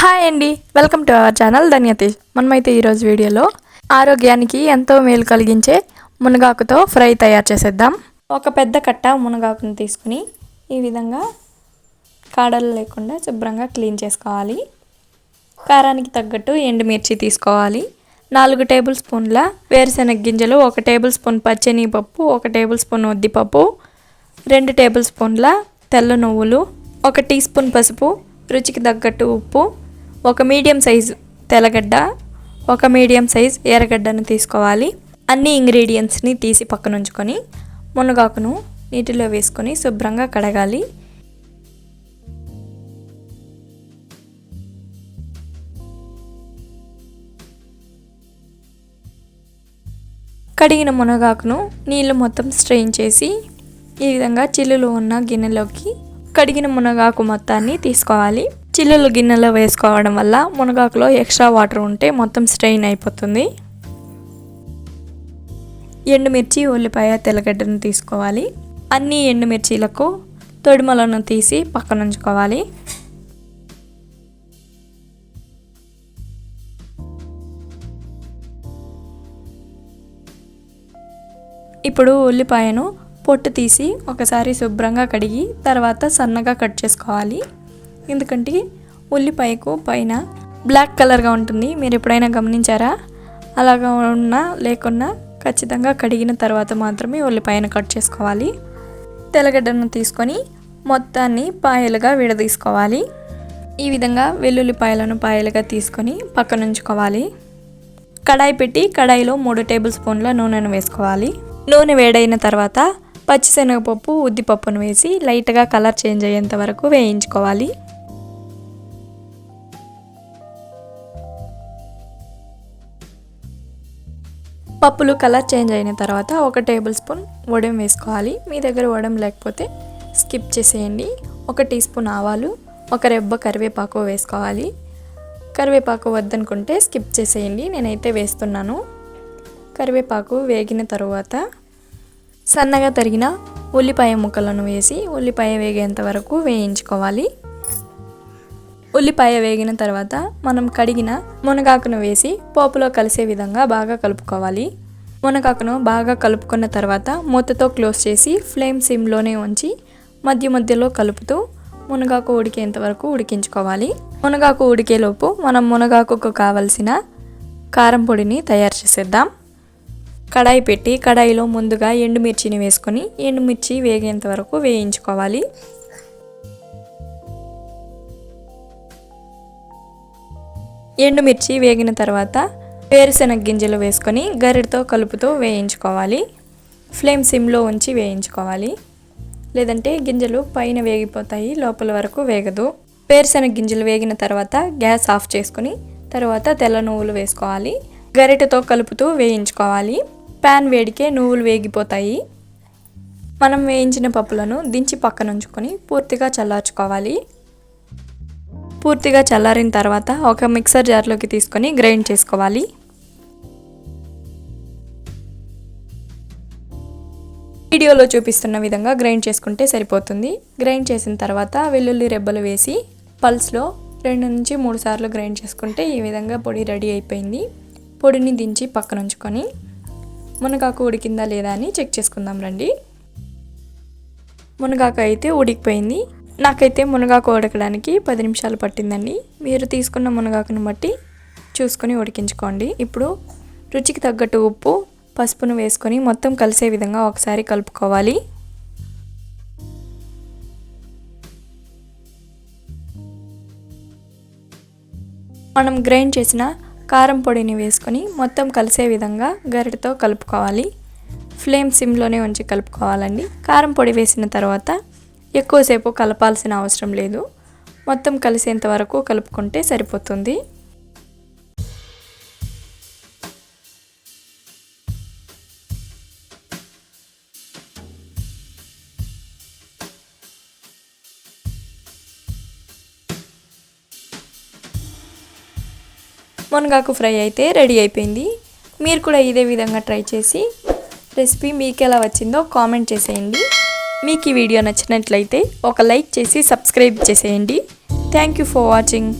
Hi అండి. Welcome to our channel Dhanyatej మనమైతే ఈరోజు వీడియోలో ఆరోగ్యానికి ఎంతో మేలు కలిగించే మునగాకుతో ఫ్రై తయారు చేసేద్దాం. ఒక పెద్ద కట్ట మునగాకును తీసుకుని ఈ విధంగా కాడలు లేకుండా శుభ్రంగా క్లీన్ చేసుకోవాలి. కారానికి తగ్గట్టు ఎండుమిర్చి తీసుకోవాలి. నాలుగు టేబుల్ స్పూన్ల వేరుశెనగ గింజలు ఒక టేబుల్ స్పూన్ పప్పు ఒక టేబుల్ స్పూన్ ఉద్దిపప్పు రెండు టేబుల్ స్పూన్ల తెల్ల నువ్వులు ఒక టీ స్పూన్ పసుపు రుచికి తగ్గట్టు ఉప్పు ఒక మీడియం సైజు తెల్లగడ్డ ఒక మీడియం సైజ్ ఎర్రగడ్డను తీసుకోవాలి. అన్ని ఇంగ్రీడియంట్స్ని తీసి పక్కన ఉంచుకొని మునగాకును నీటిలో వేసుకొని శుభ్రంగా కడగాలి. కడిగిన మునగాకును నీళ్ళు మొత్తం స్ట్రెయిన్ చేసి ఈ విధంగా చిల్లులు ఉన్న గిన్నెలోకి కడిగిన మునగాకు మొత్తాన్ని తీసుకోవాలి. చిల్లులు గిన్నెలో వేసుకోవడం వల్ల మునగాకులో ఎక్స్ట్రా వాటర్ ఉంటే మొత్తం స్ట్రెయిన్ అయిపోతుంది. ఎండుమిర్చి ఉల్లిపాయ తెల్లగడ్డను తీసుకోవాలి. అన్ని ఎండుమిర్చీలకు తొడిమలను తీసి పక్కన ఉంచుకోవాలి ఇప్పుడు ఉల్లిపాయను పొట్టు తీసి ఒకసారి శుభ్రంగా కడిగి తర్వాత సన్నగా కట్ చేసుకోవాలి. ఎందుకంటే ఉల్లిపాయకు పైన బ్లాక్ కలర్గా ఉంటుంది. మీరు ఎప్పుడైనా గమనించారా? అలాగా ఉన్నా లేకున్నా ఖచ్చితంగా కడిగిన తర్వాత మాత్రమే ఉల్లిపాయను కట్ చేసుకోవాలి. తెల్లగడ్డను తీసుకొని మొత్తాన్ని పాయలుగా విడదీసుకోవాలి. ఈ విధంగా వెల్లుల్లిపాయలను పాయలుగా తీసుకొని పక్కన ఉంచుకోవాలి. కడాయి పెట్టి కడాయిలో మూడు టేబుల్ స్పూన్ల నూనెను వేసుకోవాలి. నూనె వేడైన తర్వాత పచ్చిశనగపప్పు ఉద్దిపప్పును వేసి లైట్గా కలర్ చేంజ్ అయ్యేంత వరకు వేయించుకోవాలి. పప్పులు కలర్ చేంజ్ అయిన తర్వాత ఒక టేబుల్ స్పూన్ వడం వేసుకోవాలి. మీ దగ్గర వడం లేకపోతే స్కిప్ చేసేయండి. ఒక టీ స్పూన్ ఆవాలు ఒక రెబ్బ కరివేపాకు వేసుకోవాలి. కరివేపాకు వద్దనుకుంటే స్కిప్ చేసేయండి. నేనైతే వేస్తున్నాను. కరివేపాకు వేగిన తరువాత సన్నగా తరిగిన ఉల్లిపాయ ముక్కలను వేసి ఉల్లిపాయ వేగేంత వరకు వేయించుకోవాలి. ఉల్లిపాయ వేగిన తర్వాత మనం కడిగిన మునగాకును వేసి పోపులో కలిసే విధంగా బాగా కలుపుకోవాలి. మునగాకును బాగా కలుపుకున్న తర్వాత మూతతో క్లోజ్ చేసి ఫ్లేమ్ సిమ్లోనే ఉంచి మధ్య మధ్యలో కలుపుతూ మునగాకు ఉడికేంత వరకు ఉడికించుకోవాలి. మునగాకు ఉడికేలోపు మనం మునగాకుకు కావలసిన కారం పొడిని తయారు చేసేద్దాం. కడాయి పెట్టి కడాయిలో ముందుగా ఎండుమిర్చిని వేసుకొని ఎండుమిర్చి వేగేంత వరకు వేయించుకోవాలి. ఎండుమిర్చి వేగిన తర్వాత వేరుశెనగ గింజలు వేసుకొని గరిటతో కలుపుతూ వేయించుకోవాలి. ఫ్లేమ్ సిమ్లో ఉంచి వేయించుకోవాలి. లేదంటే గింజలు పైన వేగిపోతాయి లోపల వరకు వేగదు. వేరుశెనగ గింజలు వేగిన తర్వాత గ్యాస్ ఆఫ్ చేసుకొని తర్వాత తెల్ల నువ్వులు వేసుకోవాలి. గరిటతో కలుపుతూ వేయించుకోవాలి. ప్యాన్ వేడికే నువ్వులు వేగిపోతాయి. మనం వేయించిన పప్పులను దించి పక్కన ఉంచుకొని పూర్తిగా చల్లార్చుకోవాలి. పూర్తిగా చల్లారిన తర్వాత ఒక మిక్సర్ జార్లోకి తీసుకొని గ్రైండ్ చేసుకోవాలి. వీడియోలో చూపిస్తున్న విధంగా గ్రైండ్ చేసుకుంటే సరిపోతుంది. గ్రైండ్ చేసిన తర్వాత వెల్లుల్లి రెబ్బలు వేసి పల్స్లో రెండు నుంచి మూడు సార్లు గ్రైండ్ చేసుకుంటే ఈ విధంగా పొడి రెడీ అయిపోయింది. పొడిని దించి పక్కన ఉంచుకొని మునగాకు ఉడికిందా లేదా అని చెక్ చేసుకుందాం రండి. మునగాకు అయితే ఉడికిపోయింది. నాకైతే మునగాకు ఉడకడానికి పది నిమిషాలు పట్టిందండి. మీరు తీసుకున్న మునగాకును బట్టి చూసుకొని ఉడికించుకోండి. ఇప్పుడు రుచికి తగ్గట్టు ఉప్పు పసుపును వేసుకొని మొత్తం కలిసే విధంగా ఒకసారి కలుపుకోవాలి. మనం గ్రైండ్ చేసిన కారం పొడిని వేసుకొని మొత్తం కలిసే విధంగా గరిటతో కలుపుకోవాలి. ఫ్లేమ్ సిమ్లోనే ఉంచి కలుపుకోవాలండి. కారం పొడి వేసిన తర్వాత ఎక్కువసేపు కలపాల్సిన అవసరం లేదు. మొత్తం కలిసేంత వరకు కలుపుకుంటే సరిపోతుంది. మునగాకు ఫ్రై అయితే రెడీ అయిపోయింది. మీరు కూడా ఇదే విధంగా ట్రై చేసి రెసిపీ మీకు ఎలా వచ్చిందో కామెంట్ చేసేయండి. మీకు ఈ వీడియో నచ్చినట్లయితే ఒక లైక్ చేసి సబ్స్క్రైబ్ చేసేయండి. Thank you for watching